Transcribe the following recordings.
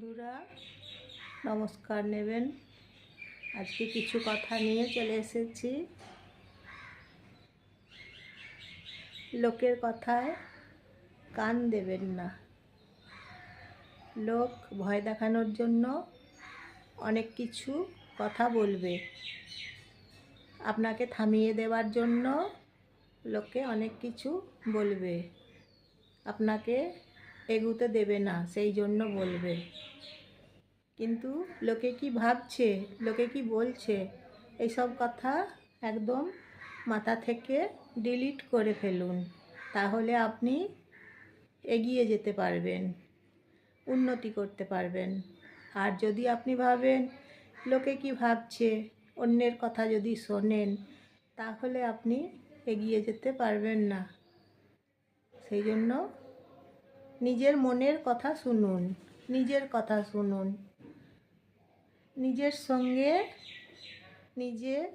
বন্ধুরা, নমস্কার নেবেন। আজকে কিছু কথা নিয়ে চলে এসেছি। লোকের কথায় কান দেবেন না। লোক ভয় দেখানোর জন্য অনেক কিছু কথা বলবে। আপনাকে থামিয়ে দেওয়ার জন্য লোকে অনেক কিছু বলবে। আপনাকে এগুতে দেবে না, সেই জন্য বলবে। কিন্তু লোকে কি ভাবছে, লোকে কি বলছে এইসব কথা একদম মাথা থেকে ডিলিট করে ফেলুন, তাহলে আপনি এগিয়ে যেতে পারবেন, উন্নতি করতে পারবেন। আর যদি আপনি ভাবেন, লোকে কি ভাবছে, অন্যের কথা যদি শোনেন, তাহলে আপনি এগিয়ে যেতে পারবেন না। সেই জন্য নিজের মনের কথা শুনুন, নিজের কথা শুনুন। নিজের সঙ্গে নিজে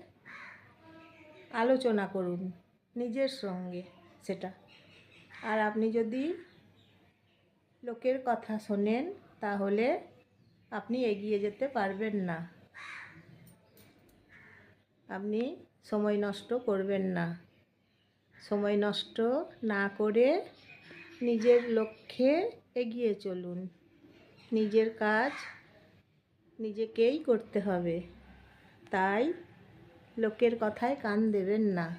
আলোচনা করুন, নিজের সঙ্গে সেটা। আর আপনি যদি লোকের কথা শোনেন, তাহলে আপনি এগিয়ে যেতে পারবেন না। আপনি সময় নষ্ট করবেন না। সময় নষ্ট না করে নিজের লক্ষ্যে এগিয়ে চলুন। নিজের কাজ নিজেকেই করতে হবে। তাই লোকের কথায় কান দেবেন না।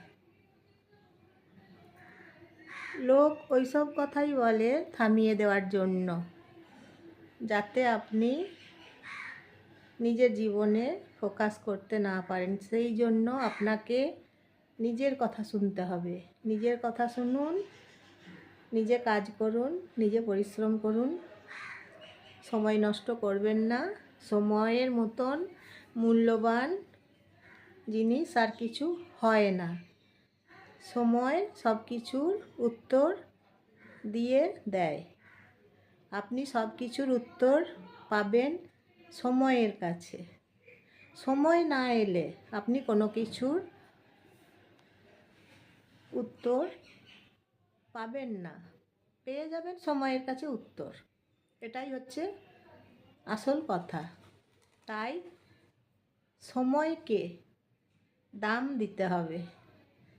লোক ওইসব কথাই বলে থামিয়ে দেওয়ার জন্য, যাতে আপনি নিজের জীবনে ফোকাস করতে না পারেন। সেই জন্য আপনাকে নিজের কথা শুনতে হবে। নিজের কথা শুনুন নিজে কাজ করুন, নিজে পরিশ্রম করুন। সময় নষ্ট করবেন না। সময়ের মতন মূল্যবান জিনিস আর কিছু হয় না। সময় সব কিছুর উত্তর দিয়ে দেয়। আপনি সব কিছুর উত্তর পাবেন সময়ের কাছে। সময় না এলে আপনি কোনো কিছুর উত্তর পাবেন না। পেয়ে যাবেন সময়ের কাছে উত্তর। এটাই হচ্ছে আসল কথা। তাই সময়কে দাম দিতে হবে।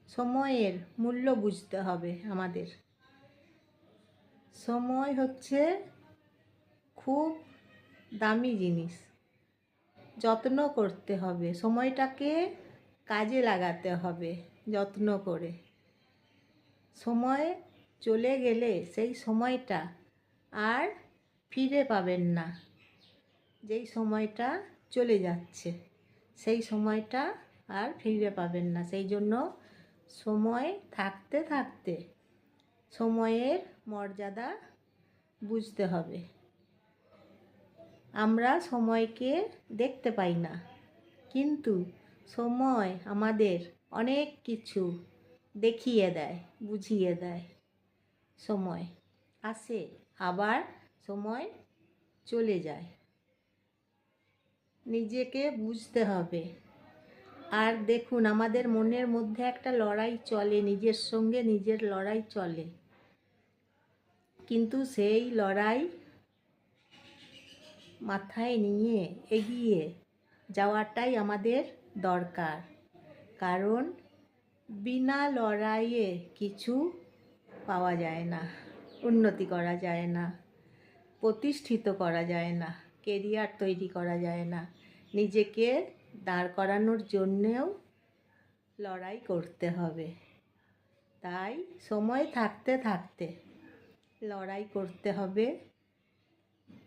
সময়ের মূল্য বুঝতে হবে আমাদের। সময় হচ্ছে খুব দামি জিনিস। যত্ন করতে হবে। সময়টাকে কাজে লাগাতে হবে যত্ন করে। সময় চলে গেলে সেই সময়টা আর ফিরে পাবেন না। যেই সময়টা চলে যাচ্ছে, সেই সময়টা আর ফিরে পাবেন না। সেই জন্য সময় থাকতে থাকতে সময়ের মর্যাদা বুঝতে হবে। আমরা সময়কে দেখতে পাই না, কিন্তু সময় আমাদের অনেক কিছু দেখিয়ে দেয়, বুঝিয়ে দেয়। সময় আসে, আবার সময় চলে যায়। নিজেকে বুঝতে হবে। আর দেখুন, আমাদের মনের মধ্যে একটা লড়াই চলে, নিজের সঙ্গে নিজের লড়াই চলে। কিন্তু সেই লড়াই মাথায় নিয়ে এগিয়ে যাওয়াটাই আমাদের দরকার। কারণ বিনা লড়াইয়ে কিছু পাওয়া যায় না, উন্নতি করা যায় না, প্রতিষ্ঠিত করা যায় না কেরিয়ার তৈরি করা যায় না, নিজেকে দাঁড় করানোর জন্যেও লড়াই করতে হবে। তাই সময় থাকতে থাকতে লড়াই করতে হবে,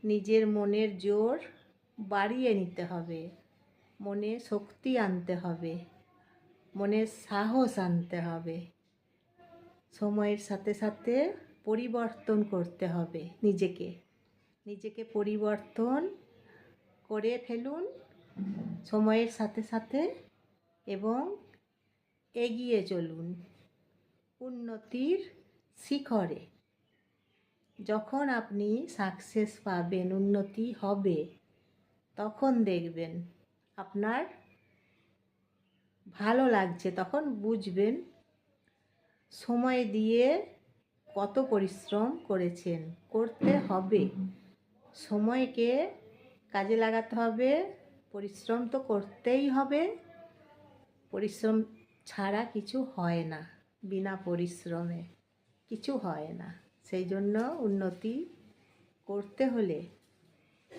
নিজের মনের জোর বাড়িয়ে নিতে হবে, মনে শক্তি আনতে হবে, মনে সাহস আনতে হবে। সময়ের সাথে সাথে পরিবর্তন করতে হবে নিজেকে। নিজেকে পরিবর্তন করে ফেলুন সময়ের সাথে সাথে এবং এগিয়ে চলুন উন্নতির শিখরে। যখন আপনি সাকসেস পাবেন, উন্নতি হবে, তখন দেখবেন আপনার ভালো লাগছে, তখন বুঝবেন সময় দিয়ে কত পরিশ্রম করেছেন? করতে হবে। সময়কে কাজে লাগাতে হবে। পরিশ্রম তো করতেই হবে। পরিশ্রম ছাড়া কিছু হয় না। বিনা পরিশ্রমে কিছু হয় না। সেই জন্য উন্নতি করতে হলে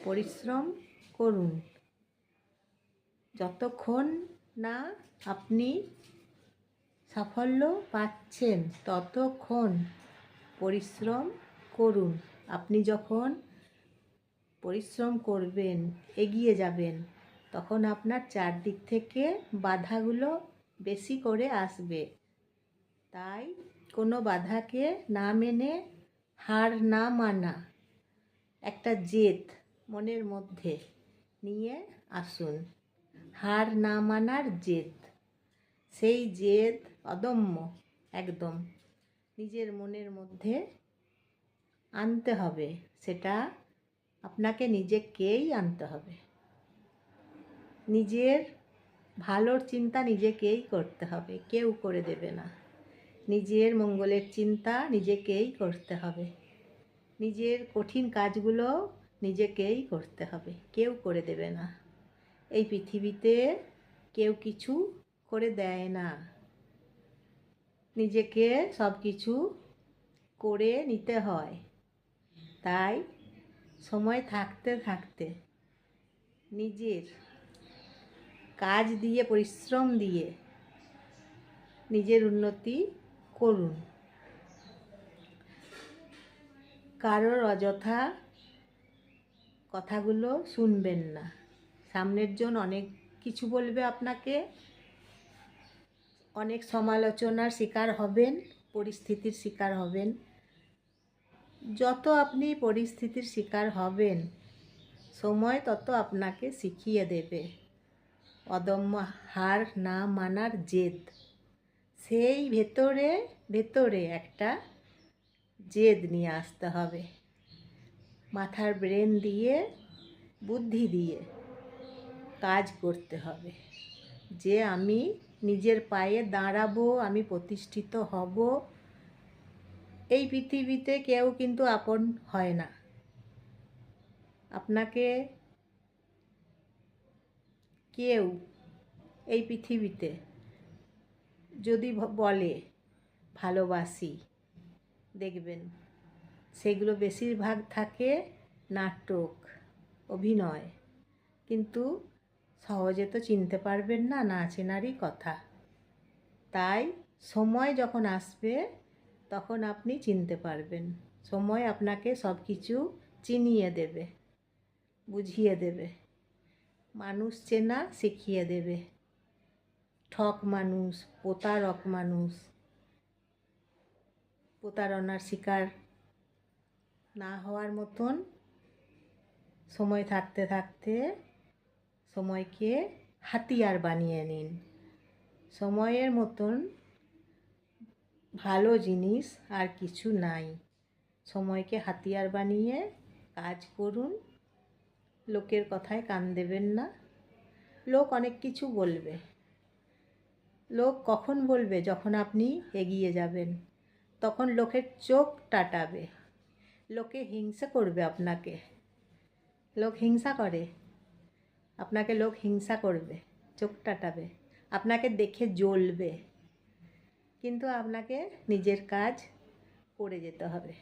পরিশ্রম করুন। যতক্ষণ না আপনি সাফল্য পাচ্ছেন ততক্ষণ পরিশ্রম করুন। আপনি যখন পরিশ্রম করবেন, এগিয়ে যাবেন, তখন আপনার চারদিক থেকে বাধাগুলো বেশি করে আসবে। তাই কোনো বাধাকে না মেনে হার না মানা, একটা জেদ মনের মধ্যে নিয়ে আসুন। হার না মানার জেদ। সেই জেদ অদম্য, একদম। নিজের মনের মধ্যে আনতে হবে, সেটা আপনাকে নিজেকেই আনতে হবে। নিজের ভালোর চিন্তা নিজেকেই করতে হবে, কেউ করে দেবে না। নিজের মঙ্গলের চিন্তা নিজেকেই করতে হবে। নিজের কঠিন কাজগুলো নিজেকেই করতে হবে, কেউ করে দেবে না। এই পৃথিবীতে কেউ কিছু করে দেয় না। নিজেকে সব কিছু করে নিতে হয়। তাই সময় থাকতে থাকতে নিজের কাজ দিয়ে, পরিশ্রম দিয়ে নিজের উন্নতি করুন। কারোর অযথা কথাগুলো শুনবেন না। সামনের জন অনেক কিছু বলবে আপনাকে। অনেক সমালোচনার শিকার হবেন, পরিস্থিতির শিকার হবেন। যত আপনি পরিস্থিতির শিকার হবেন, সময় তত আপনাকে শিখিয়ে দেবে। অদম্য হার না মানার জেদ। সেই ভেতরে ভেতরে একটা জেদ নিয়ে আসতে হবে। মাথার ব্রেন দিয়ে, বুদ্ধি দিয়ে কাজ করতে হবে। যে আমি নিজের পায়ে দাঁড়াবো, আমি প্রতিষ্ঠিত হব, এই পৃথিবীতে কেউ কিন্তু আপন হয় না। আপনাকে কেউ এই পৃথিবীতে যদি বলে, ভালোবাসি, দেখবেন সেগুলো বেশিরভাগ থাকে নাটক, অভিনয়। কিন্তু সহজে তো চিনতে পারবেন না না চেনারই কথা। তাই সময় যখন আসবে, তখন আপনি চিনতে পারবেন। সময় আপনাকে সব কিছু চিনিয়ে দেবে, বুঝিয়ে দেবে। মানুষ চেনা শিখিয়ে দেবে। ঠক মানুষ, প্রতারক মানুষ, প্রতারণার শিকার না হওয়ার মতন সময় থাকতে থাকতে সময়কে হাতিয়ার বানিয়ে নিন। সময়ের মতন ভালো জিনিস আর কিছু নাই। সময়কে হাতিয়ার বানিয়ে কাজ করুন। লোকের কথায় কান দেবেন না। লোক অনেক কিছু বলবে। লোক কখন বলবে? যখন আপনি এগিয়ে যাবেন, তখন লোকের চোখ টাটাবে। লোকে হিংসা করবে আপনাকে। লোক হিংসা করে। আপনাকে লোক হিংসা করবে, চোখ টাটাবে, আপনাকে দেখে জ্বলবে। কিন্তু আপনাকে নিজের কাজ করে যেতে হবে।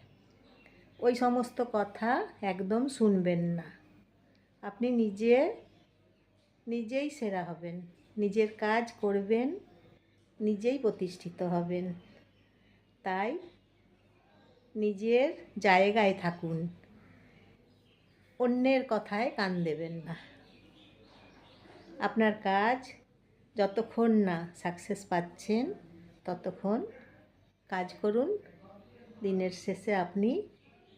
ওই সমস্ত কথা একদম শুনবেন না। আপনি নিজে, নিজেই সেরা হবেন, নিজের কাজ করবেন, নিজেই প্রতিষ্ঠিত হবেন। তাই নিজের জায়গায় থাকুন। অন্যের কথায় কান দেবেন না। আপনার কাজ যতক্ষণ না সাকসেস পাচ্ছেন, ততক্ষণ কাজ করুন। দিনের শেষে আপনি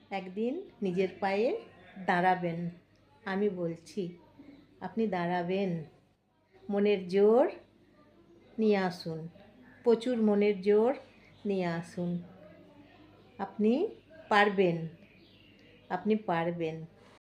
একদিন নিজের পায়ে দাঁড়াবেন। আমি বলছি, আপনি দাঁড়াবেন। মনের জোর নিয়ে আসুন। প্রচুর মনের জোর নিয়ে আসুন। আপনি পারবেন। আপনি পারবেন।